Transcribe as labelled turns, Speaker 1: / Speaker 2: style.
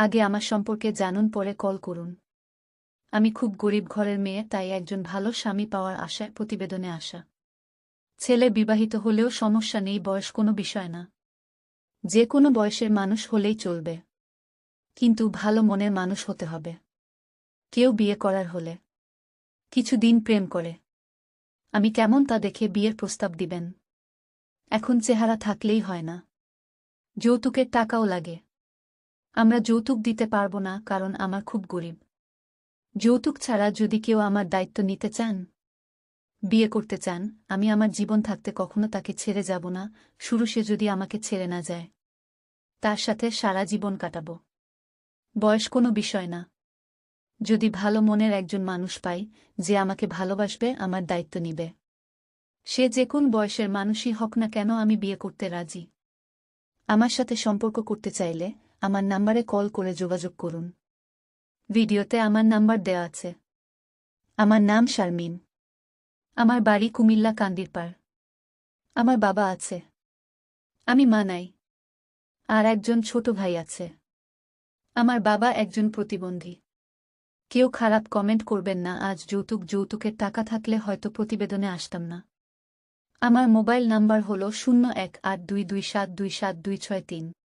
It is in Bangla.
Speaker 1: আগে আমার সম্পর্কে জানুন, পরে কল করুন। আমি খুব গরিব ঘরের মেয়ে, তাই একজন ভালো স্বামী পাওয়ার আশায় প্রতিবেদনে আসা ছেলে বিবাহিত হলেও সমস্যা নেই, বয়স কোনো বিষয় না। যে কোনো বয়সের মানুষ হলেই চলবে। কিন্তু ভালো মনের মানুষ হতে হবে। কেউ বিয়ে করার হলে। কিছুদিন প্রেম করে। আমি কেমন তা দেখে বিয়ের প্রস্তাব দিবেন? এখন চেহারা থাকলেই হয় না। যৌতুকের টাকাও লাগে। আমরা যৌতুক দিতে পারব না, কারণ আমার খুব গরিব। যৌতুক ছাড়া যদি কেউ আমার দায়িত্ব নিতে চান, বিয়ে করতে চান, আমি আমার জীবন থাকতে কখনো তাকে ছেড়ে যাব না, শুরু সে যদি আমাকে ছেড়ে না যায়। তার সাথে সারা জীবন কাটাব। বয়স কোনো বিষয় না। যদি ভালো মনের একজন মানুষ পাই, যে আমাকে ভালোবাসবে, আমার দায়িত্ব নিবে। সে যে কোন বয়সের মানুষই হোক না কেন আমি বিয়ে করতে রাজি। আমার সাথে সম্পর্ক করতে চাইলে আমার নাম্বারে কল করে যোগাযোগ করুন। ভিডিওতে আমার নাম্বার দেওয়া আছে। আমার নাম শারমিন। আমার বাড়ি কুমিল্লা কান্দিরপাড়। আমার বাবা আছে। আমি মা নাই। আর একজন ছোট ভাই আছে। আমার বাবা একজন প্রতিবন্ধী। কেউ খারাপ কমেন্ট করবেন না, আজ যৌতুক, যৌতুকের টাকা থাকলে হয়তো প্রতিবেদনে আসতাম না। আমার মোবাইল নাম্বার হল শূন্য এক আট দুই দুই সাত দুই সাত দুই ছয় তিন।